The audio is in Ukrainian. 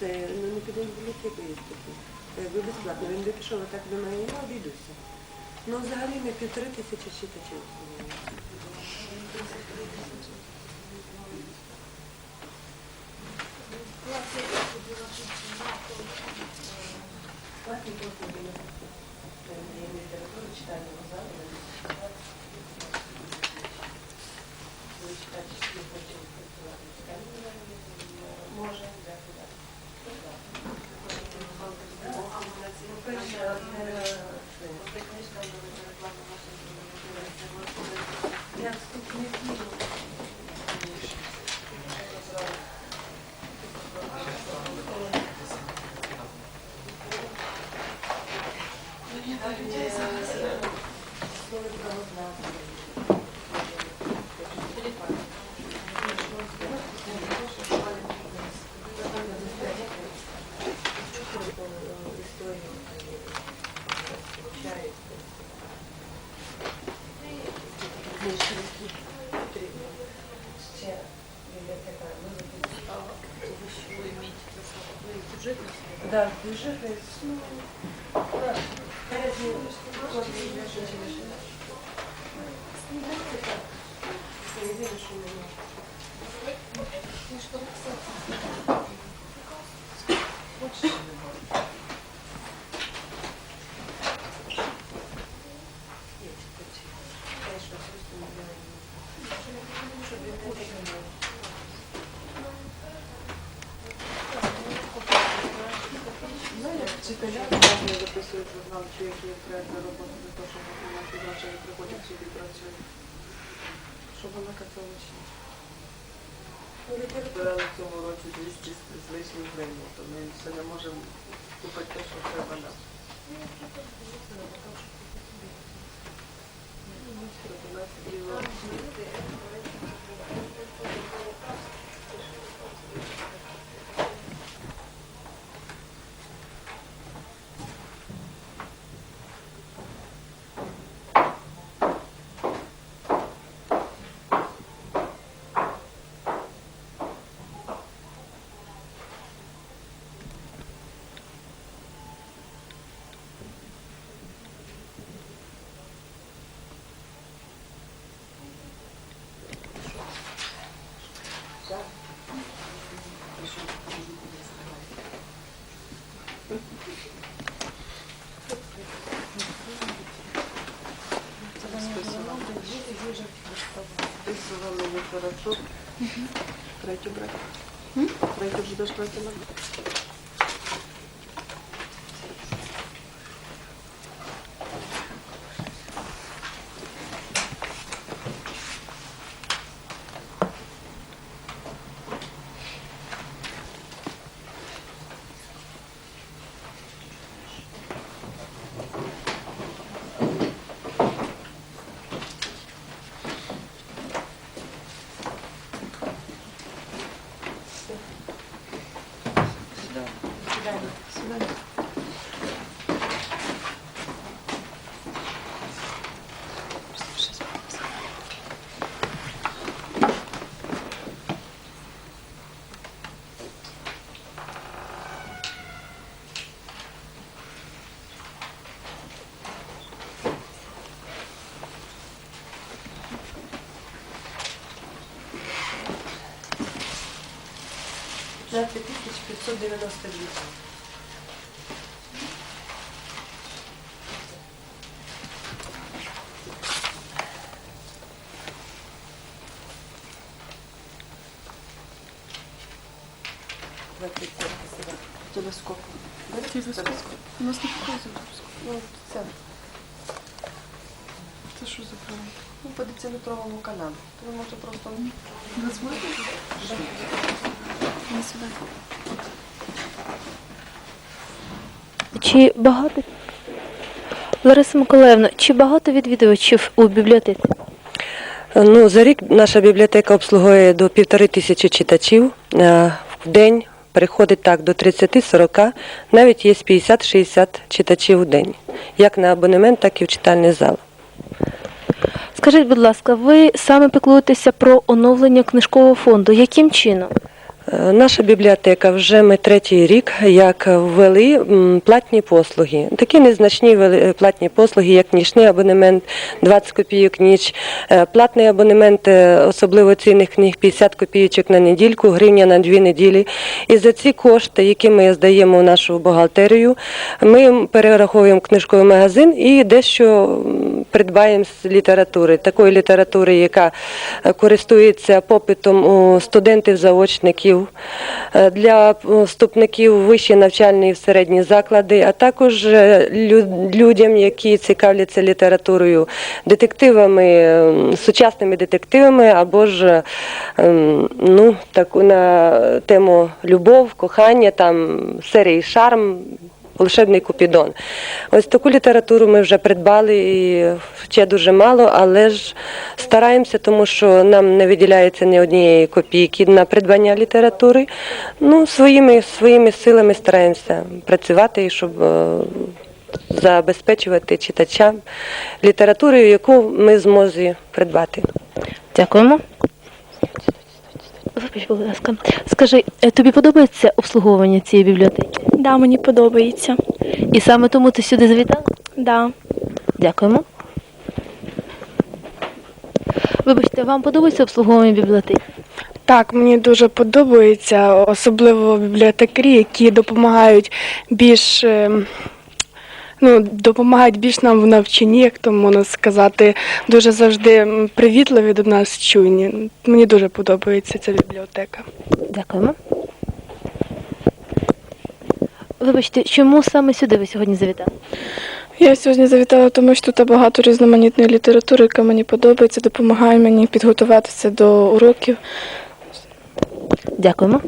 це, ну не бібліотеку є. Якби безплатно. Він би пішов отак до мене, я обійдуся. Ну взагалі ми півтори тисячі читачів. Платні послуги на є література, читального залу. Ви читач не хоче працювати в читальному залі, може, взяти так. По-перше, я вступний фільм. Ще бібліотека Да, бюджет, ну, да, передні кожні наші Єдине, що не Є читачі. Конечно, просто не знаю. Щоб бібліотека була. Ну, як вчителя уважно записують журнал, чи які проєктна робота для того, щоб виконати значення приходять сюди працюють. Щоб вона католична. Ми Збирали в цьому році 200 з лишнім гривень, то ми все не можемо купити те, що треба нам. У нас діло. Списували літературу. Третю брати. Третю будеш брати на 15 тисяч 592. Телескоп. Телескоп. У нас не показує телескоп. Це Це що за програма? Ну, по децилітровому каналу. Тому що просто... Дозвольте? Так. Не сюди. Чи багато Лариса Миколаївна, чи багато відвідувачів у бібліотеці? Ну, за рік наша бібліотека обслуговує до півтори тисячі читачів. Е, В день приходить так до 30-40, навіть є 50-60 читачів у день, як на абонемент, так і в читальний зал. Скажіть, будь ласка, ви саме піклуєтеся про оновлення книжкового фонду. Яким чином? Е, Наша бібліотека вже ми третій рік як ввели платні послуги. Такі незначні вели- платні послуги, як нічний абонемент 20 копійок ніч, е, платний абонемент е, особливо цінних книг 50 копійочок на недільку, гривня на дві неділі. І за ці кошти, які ми здаємо в нашу бухгалтерію, ми перераховуємо книжковий магазин і дещо придбаємо з літератури, такої літератури, яка е, користується попитом у студентів-заочників, е, для е, вступників вищі навчальні і середні заклади, а також людям, які цікавляться літературою, детективами, сучасними детективами або ж ну, таку на тему любов, кохання, там серії Шарм. Волшебний Купідон. Ось таку літературу ми вже придбали і ще дуже мало, але ж стараємося, тому що нам не виділяється ні однієї копійки на придбання літератури. Ну, своїми, своїми силами стараємося працювати, і щоб е, забезпечувати читачам літературою, яку ми зможемо придбати. Дякуємо. Вибач, будь ласка. Скажи, е, тобі подобається обслуговування цієї бібліотеки? Да, мені подобається. І саме тому ти сюди завітала? Да. Дякуємо. Вибачте, вам подобається обслуговування бібліотеки? Так, мені дуже подобається, особливо бібліотекарі, які допомагають більш е, ну, допомагають більш нам в навчанні, як то можна сказати, дуже завжди привітливі до нас чуйні. Мені дуже подобається ця бібліотека. Дякуємо. Вибачте, чому саме сюди ви сьогодні завітали? Я сьогодні завітала, тому що тут багато різноманітної літератури, яка мені подобається, допомагає мені підготуватися до уроків. Дякуємо.